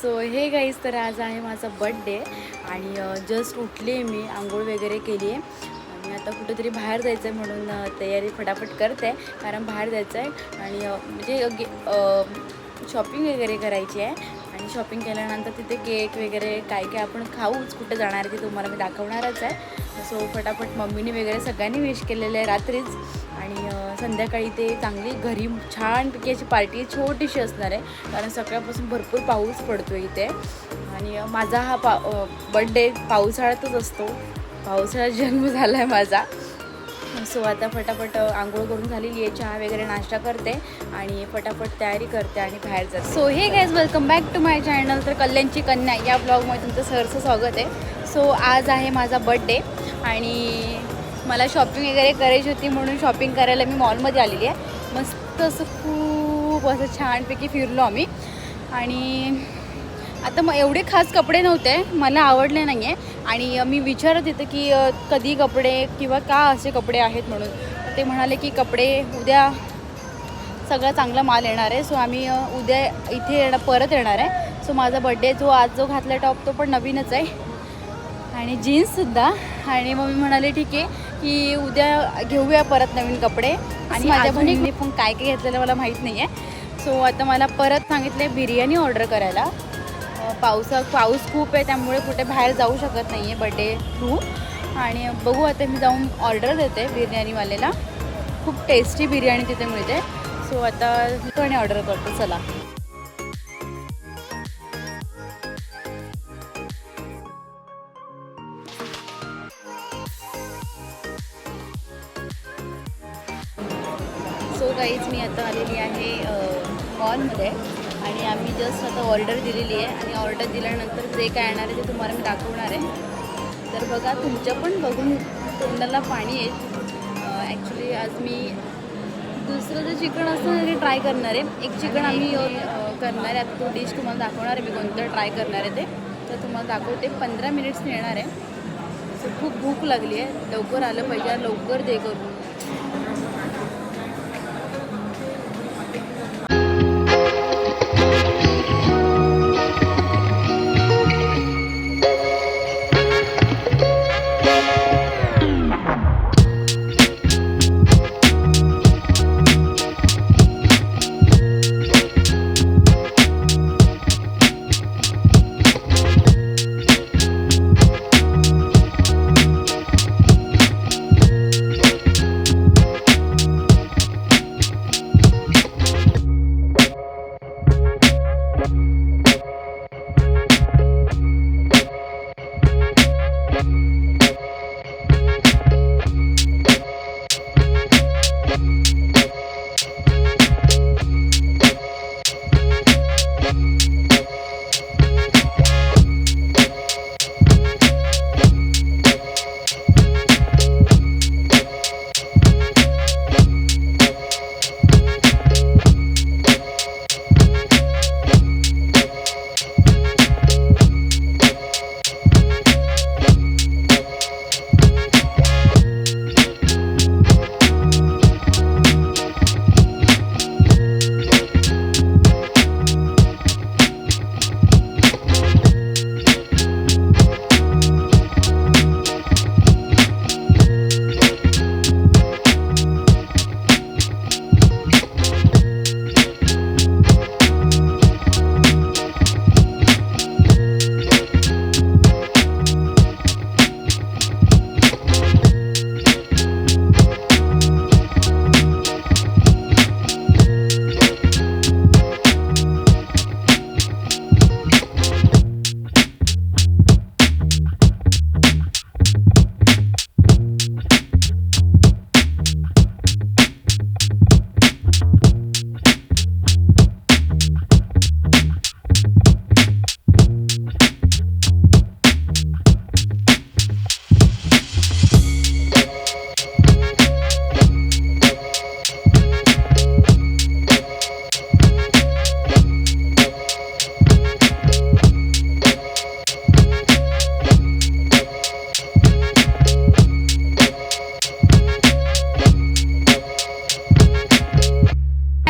So हे guys तर आज आहे माझा बड्डे आणि जस्ट उठले मी आंघोळ वगैरे केली आहे आणि आता कुठेतरी बाहेर जायचं आहे म्हणून तयारी फटाफट करते कारण बाहेर जायचं आहे आणि म्हणजे शॉपिंग वगैरे करायची आहे. आणि शॉपिंग केल्यानंतर तिथे केक वगैरे काय काय आपण खाऊच कुठे जाणार आहे ते तुम्हाला मी दाखवणारच आहे. सो फटाफट मम्मीने वगैरे सगळ्यांनी विश केलेलं आहे रात्रीच. संध्याकाळी ते चांगली घरी छानपैकी अशी पार्टी छोटीशी असणार आहे. कारण सकाळपासून भरपूर पाऊस पडतो इथे. आणि माझा हा पा बड्डे पावसाळ्यातच असतो. पावसाळ्यात जन्म झाला आहे माझा. सो आता फटाफट आंघोळ करून झालेली आहे चहा वगैरे नाश्ता करते आणि फटाफट तयारी करते आणि बाहेर जाते. सो हे guys welcome back to my channel तर कल्याणची कन्या या ब्लॉगमध्ये तुमचं सरचं स्वागत आहे. सो आज आहे माझा बड्डे आणि मला शॉपिंग वगैरे करायची होती म्हणून शॉपिंग करायला मी मॉलमध्ये आलेली आहे. मस्त असं खूप असं छानपैकी फिरलो आम्ही. आणि आता मग एवढे खास कपडे नव्हते मला आवडले नाही आहे आणि मी विचारत होते की कधी कपडे किंवा का असे कपडे आहेत म्हणून. ते म्हणाले की कपडे उद्या सगळा चांगला माल येणार आहे. सो आम्ही उद्या इथे येणं परत येणार आहे. सो माझा बड्डे जो आज जो घातला टॉप तो पण नवीनच आहे. आणि जीन्ससुद्धा आणि मग मी म्हणाले ठीक आहे. की उद्या घेऊया परत नवीन कपडे. आणि माझ्या बहिणीने पण काय काय घेतलेलं मला माहीत नाही आहे सो आता मला परत सांगितले बिर्याणी ऑर्डर करायला. अ, पावसा पाऊस खूप आहे त्यामुळे कुठे बाहेर जाऊ शकत नाही आहे बड्डे थ्रू आणि बघू आता मी जाऊन ऑर्डर देते बिर्याणीवालेला खूप टेस्टी बिर्याणी तिथे मिळते. सो आता पण ऑर्डर करतो चला. मॉलमध्ये आणि आम्ही जस्ट आता ऑर्डर दिलेली आहे. आणि ऑर्डर दिल्यानंतर जे काय येणार आहे ते तुम्हाला मी दाखवणार आहे. तर बघा तुमच्या पण बघून तोंडाला पाणी आहे ॲक्च्युली आज मी दुसरं जे चिकन असतं ते ट्राय करणार आहे. एक चिकन आम्ही करणार आहे. आता तो डिश तुम्हाला दाखवणार आहे. मी कोणतं ट्राय करणार आहे ते. तर तुम्हाला दाखवते. पंधरा मिनिट्सने येणार आहे. सो खूप भूक लागली आहे. लवकर आलं पाहिजे. लवकर दे करून.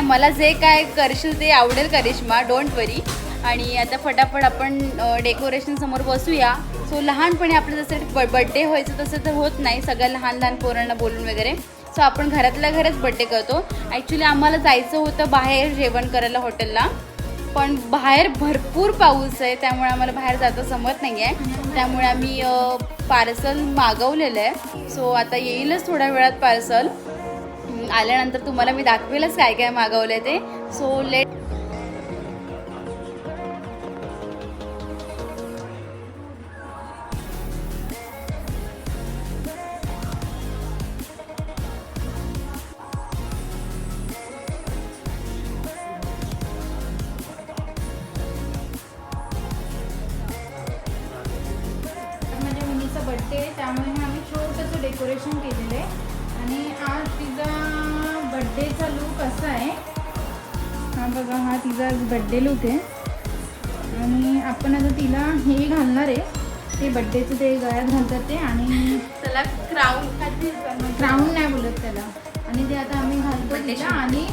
मला जे काय करशील ते आवडेल करिश्मा डोंट वरी आणि आता फटाफट आपण डेकोरेशन समोर बसूया. सो लहानपणी आपलं जसं ब बड्डे व्हायचं तसं तर होत नाही सगळ्या लहान लहान पोरांना बोलून वगैरे. सो आपण घरातल्या घरच बड्डे करतो. ॲक्च्युली आम्हाला जायचं होतं बाहेर जेवण करायला हॉटेलला पण बाहेर भरपूर पाऊस आहे त्यामुळे आम्हाला बाहेर जाता जमत नाही आहे त्यामुळे आम्ही पार्सल मागवलेलं आहे. सो आता येईलच थोड्या वेळात पार्सल आल्यानंतर तुम्हाला मी दाखवेलच काय काय मागवलं आहे ते. सो लेट बड्डेचा लुक असा आहे. हा बघा हा तिचा बड्डे लुक आहे. आणि आपण आता तिला हे घालणार आहे. ते बड्डेचं ते गळ्यात घालतात ते आणि त्याला क्राऊन क्राऊन नाही बोलत त्याला. आणि ते आता आम्ही घालतो तिला. आणि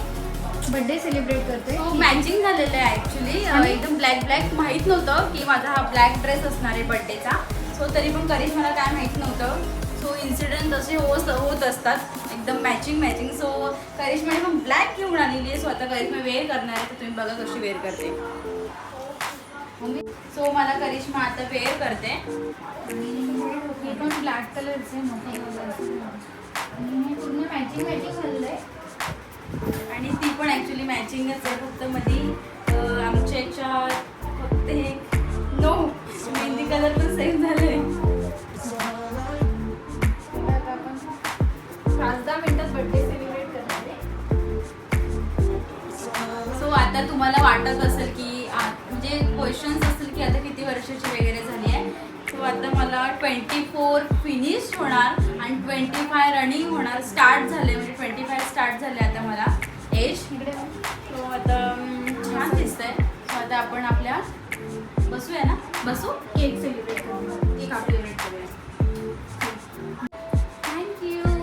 बड्डे सेलिब्रेट करतोय. सो मॅचिंग झालेलं आहे ॲक्च्युली आणि- एकदम ब्लॅक ब्लॅक माहीत नव्हतं की माझा हा ब्लॅक ड्रेस असणार आहे बड्डेचा सो तरी पण कधीच मला काय माहीत नव्हतं. इन्सिडेंट असे होत होत असतात. एकदम मॅचिंग मॅचिंग सो करिश्माने पण ब्लॅक घेऊन आलेली आहे. सो आता करिश्मा वेअर करणार आहे. तर तुम्ही बघा कशी वेअर करते. सो मला करिश्मा आता वेअर करते. हे पण ब्लॅक कलरचे हे पूर्ण मॅचिंग मॅचिंग घाललं आहे. आणि ती पण ॲक्च्युली मॅचिंगच आहे. फक्त मध्ये अं, आमच्या याच्यात फक्त हे नो मेहंदी कलर पण सेम झाले ट्वेंटी फोर फिनिश होणार आणि ट्वेंटी फाय रनिंग होणार. स्टार्ट झाले म्हणजे ट्वेंटी फाय स्टार्ट झाले आता मला. एज इकडे सो आता छान दिसतंय. सो आता आपण आपल्या बसूया ना? बसू? केक सेलिब्रेट केक आपली वेट करूया. थँक्यू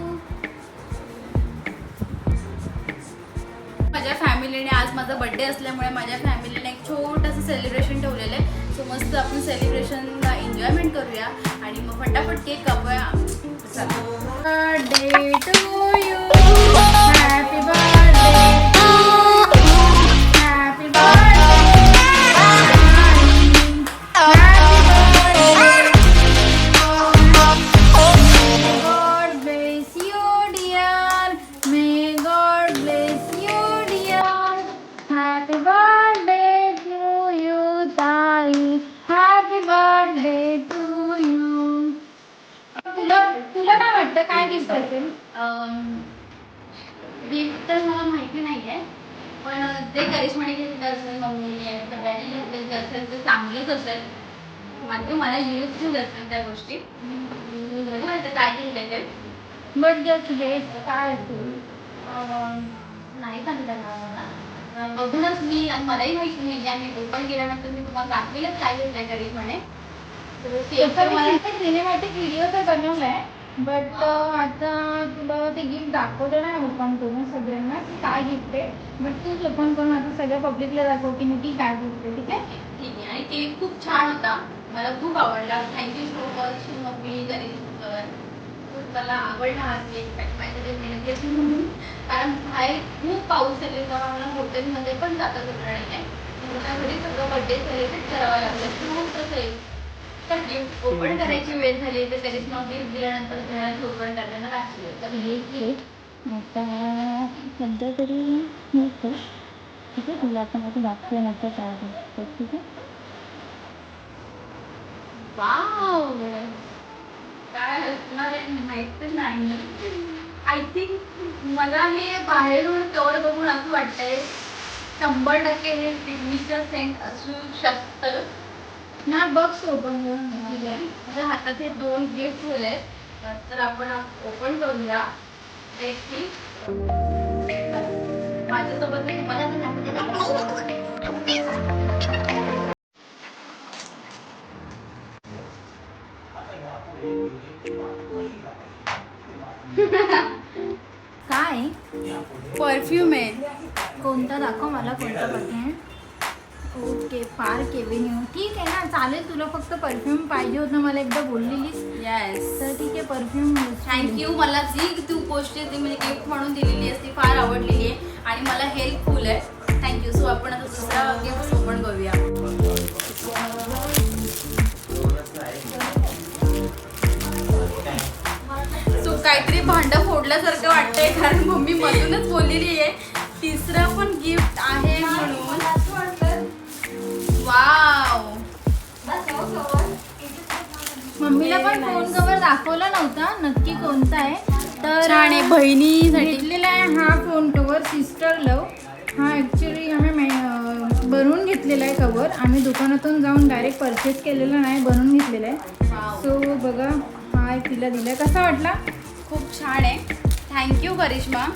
माझ्या फॅमिलीने आज माझा बड्डे असल्यामुळे माझ्या फॅमिलीने एक छोटंसं सेलिब्रेशन ठेवलेलं आहे. सो मस्त आपण सेलिब्रेशनला एन्जॉयमेंट करूया आणि मग फटाफट केक कापूया. चला. Birthday to you happy birthday करिश्माने घेतलं असेल मम्मीने सगळ्यांनी घेतलं जे असेल ते चांगलंच असेल. म्हणजे मला युजफुल असेल त्या गोष्टी. काय घेतलं ते? बर्थडेचं गिफ्ट काय नाही सांगता ना बघूनच मी आणि मलाही माहिती नाही आणि ओपन केल्यानंतर मी तुम्हाला दाखवेलच काय घेतलंय करिश्माने तर सिनेमॅटिक व्हिडिओ तर बनवलाय. बट uh, आता तुला ते गिफ्ट दाखवलं नाही ओपन करून सगळ्यांना की काय गिफ्ट आहे? बट तूच ओपन करून आता सगळ्या पब्लिकला दाखव की नक्की काय गिफ्ट आहे ठीक आहे? ठीक आहे आणि केक खूप छान होता. मला खूप आवडला. Thank you so much mummy Ganesh मला आवडला हा केक माझ्याकडे मेहनत असेल म्हणून कारण बाहेर खूप पाऊस आले तेव्हा मला हॉटेलमध्ये पण जाता जमलं नाही आहे घरी सगळं बड्डे सेलिब्रेट करावं लागलं. खूप तसं तर ओपन करायची वेळ झाली तर करिश्मा गिफ्ट दिल्यानंतर घरात ओपन करताना काय तर हे आता सध्या तरी हे कर ठीक आहे तुला आता माझं दाखवूया नंतर काय ठीक आहे. वाव! काय असणार माहीत नाही. आय थिंक मला हे बाहेरून कवर बघून असं वाटतंय. शंभर टक्के हे टीव्हीचं सेंट असू शकतं. ना बघ ओपन करून ठीक आहे माझ्या हातात हे दोन गिफ्ट ठेवले तर आपण ओपन करूया. देखील माझ्यासोबत काय? परफ्यूम आहे. कोणता दाखव मला कोणता परफ्यूम पार्क एव्हेन्यू ठीक आहे ना चालेल तुला फक्त परफ्यूम पाहिजे होतं मला एकदा बोललेलीस. येस तर ठीक आहे परफ्यूम थँक्यू मला जी तू गोष्ट ती म्हणजे गिफ्ट म्हणून दिलेली आहे ती फार आवडलेली आहे. आणि मला हेल्पफुल आहे. थँक्यू सो आपण आता दुसरा गिफ्ट ओपन करूया. सो काहीतरी भांडं फोडल्यासारखं वाटतंय कारण मम्मी मधूनच बोललेली आहे. तिसरं पण गिफ्ट आहे म्हणून. वाव मम्मीला पण फोन कवर दाखवला नव्हता. नक्की कोणता आहे? तर आहे बहिणीसाठी. घेतलेला आहे हा फोन कवर सिस्टर लव हा ॲक्च्युली आम्ही बनवून घेतलेला आहे कवर आम्ही दुकानातून जाऊन डायरेक्ट परचेस केलेला नाही बनवून घेतलेला आहे. सो बघा हा तिला दिला कसा वाटला? खूप छान आहे. Thank you Karishma.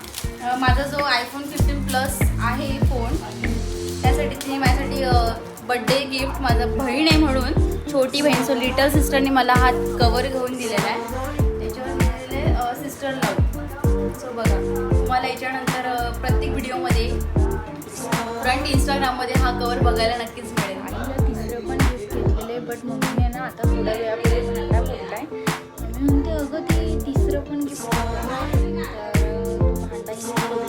माझा जो आयफोन फिफ्टीन प्लस आहे फोन त्यासाठी तिने माझ्यासाठी बड्डे गिफ्ट माझा बहीण आहे म्हणून. छोटी बहीण सो लिटल सिस्टरने मला हा कवर घेऊन दिलेला आहे. त्याच्यावर लिहिलेलं सिस्टर लव सो बघा तुम्हाला याच्यानंतर प्रत्येक व्हिडिओमध्ये फ्रंट इंस्टाग्राममध्ये हा कवर बघायला नक्कीच मिळेल. आईला तिसरं पण गिफ्ट घेतलेलं आहे बट मम्मीने ना आता थोड्या वेळापूर्वी भांडा फोडलाय मी म्हणते अगं ते तिसरं पण गिफ्ट तर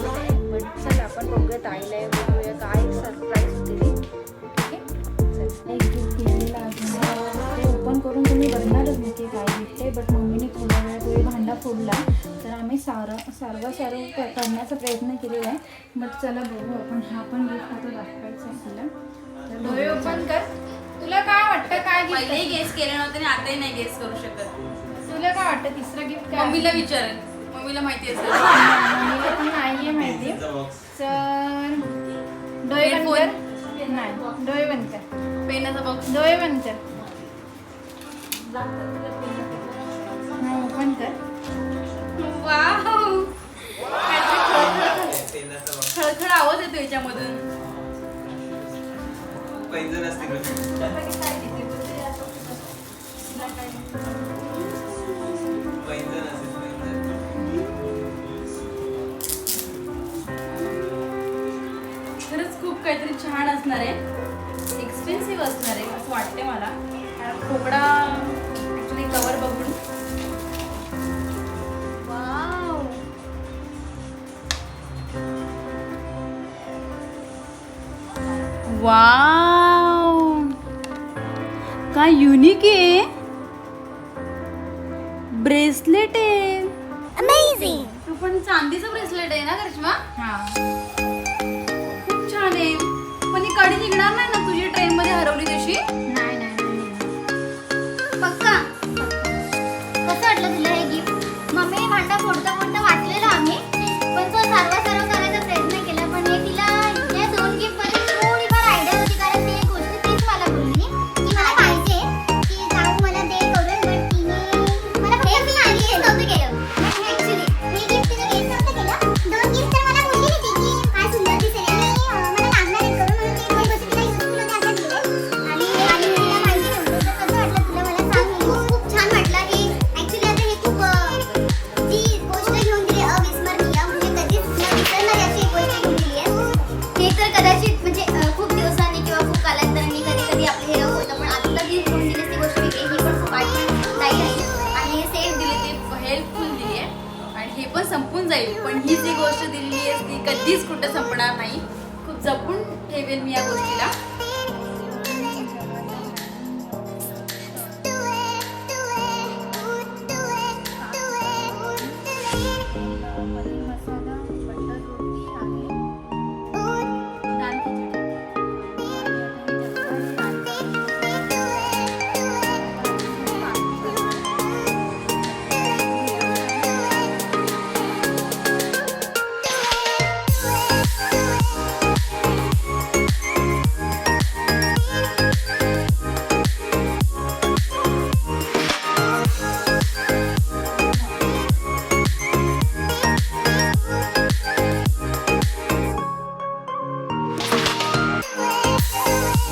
तो आहे बट चल आपण बघूयात आईला बघूया. काय सरप्राईज फोडला तर आम्ही सार सारवा सारव करण्याचा प्रयत्न केलेला आहे. बट चला बघू आपण. हा पण गिफ्ट आता दाखवायचा आहे तिला डोळे ओपन कर. तुला काय वाटतं काय गिफ्ट पहिलेही गेस केले नव्हते आणि आताही नाही गेस करू शकत. तुला काय वाटतं? तिसरं गिफ्ट काय मम्मीला विचारेल मम्मीला माहिती असेल. मम्मीला पण नाहीये माहिती. तर डोळे बंद कर. नाही डोळे बंद कर. पेनाचा बॉक्स डोळे बंद कर. ओपन कर. वाव. खळखळ आवाज येतो याच्यामधून पैंजण असते खरंच खूप काहीतरी छान असणार आहे एक्सपेन्सिव्ह असणार आहे असं वाटते मला कारण खोकडा ॲक्च्युली कवर बघून वाव. काय युनिक आहे. ब्रेसलेट आहे. अमेझिंग तू पण चांदीचं ब्रेसलेट आहे ना करिश्मा? हा. खूप छान आहे. पण ही कडी निघणार नाही ना तुझी ट्रेन मध्ये हरवली तशी? संपून जाईल पण ही जी गोष्ट दिलेली आहे ती कधीच कुठं संपणार नाही. खूप जपून ठेवेल मी या गोष्टीला.